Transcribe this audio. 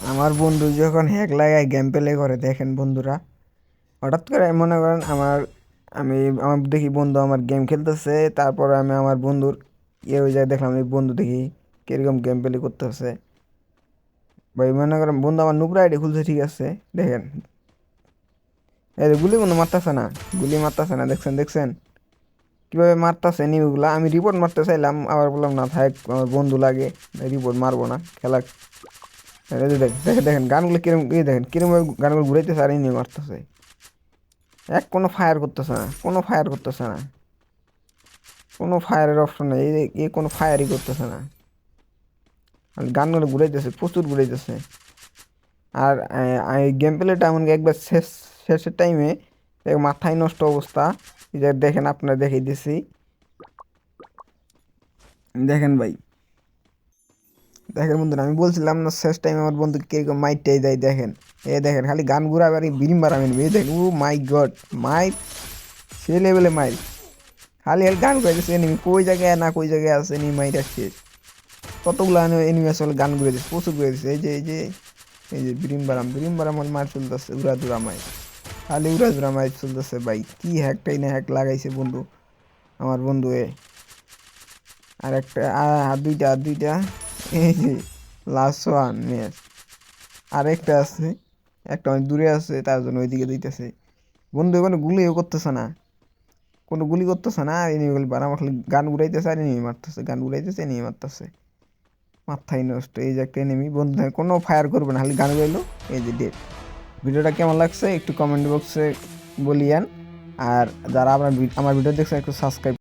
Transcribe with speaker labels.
Speaker 1: আমার বন্ধু যখন হ্যাক লাগায় গেম প্লে করে, দেখেন বন্ধুরা। হঠাৎ করে মনে করেন আমার, আমি, আমার দেখি বন্ধু আমার গেম খেলতেছে, তারপর আমি আমার বন্ধুর ইয়ে হয়ে যায়, দেখলাম এই বন্ধু দেখি কীরকম গেম প্লে করতেছে। ভাই, মনে করেন বন্ধু আমার নুবরা আইডি খুলছে, ঠিক আছে, দেখেন। এই গুলি বন্ধু মারতেছে না, গুলি মারতেছে না, দেখছেন দেখছেন। কীভাবে মারতেছে নিউগুলা আমি রিপোর্ট মারতে চাইলাম, আবার বললাম, না, থাক, আমার বন্ধু লাগে রিপোর্ট মারবো না খেলা দেখেন দেখেন, গানগুলো কিরম এই দেখেন, কিরম গানগুলো ঘুরাইতেছে আর নিয়ে মারতেছে। এক কোনো ফায়ার করতেছে না, কোনো ফায়ার করতেছে না। কোনো ফায়ারের অপশন নেই, এই কোনো ফায়ারই করতেছে না। আর গানগুলো ঘুরাইতেছে, প্রচুর ঘুরাইতেছে। আর গেম প্লেটা এমনকি একবার শেষ, শেষের টাইমে মাথায় নষ্ট অবস্থা। দেখেন, আপনারা দেখিয়ে দিছি দেখেন ভাই দেখেন বন্ধুরা, আমি বলছিলাম না, শেষ টাইম আমার বন্ধু কীরকম মাইটটাই দেয়, দেখেন। এ দেখেন, খালি গান ঘুরাবার বিরিম বারামেন এই দেখেন, ও মাই গড মাই সে লেভেলে মাইল খালি খালি গান ঘুরাইতেছে এনিমি কই জায়গায়, না কই জায়গায় আছে এনিমি মাইটা শেষ। কতগুলো এনিমি আসলে গান ঘুরে দিচ্ছে প্রচুর ঘুরে দিচ্ছে এই যে এই যে এই যে বিরিম বারাম বিরিম বারাম মার চলতেছে, উড়া দুরা মাই খালি উড়া দুরা মাই চলতেছে ভাই, কি হ্যাকটাই না হ্যাক লাগাইছে বন্ধু, আমার বন্ধু এ। আর একটা আর দুইটা আর দুইটা। লাস্ট ওয়ান ম্যাচ আরেকটা আছে। একটা অনেক দূরে আছে, তার জন্য ওইদিকে দিতেছে বন্ধু এখানে গুলিও করতেছে না। কোনো গুলি করতেছে না এনিমি গুলি বারা খালি গান উড়াইতেছে আর এনিমি মারতেছে। গান উড়াইতেছে এনিমি মারতেছে। মাথায় নষ্ট, এই যে একটা এনিমি বন্ধু কোনো ফায়ার করবে না, খালি গান উড়াইলো এই যে ডেট ভিডিওটা কেমন লাগছে, একটু কমেন্ট বক্সে বলিয়েন। আর যারা আপনার আমার ভিডিও দেখছেন, একটু সাবস্ক্রাইব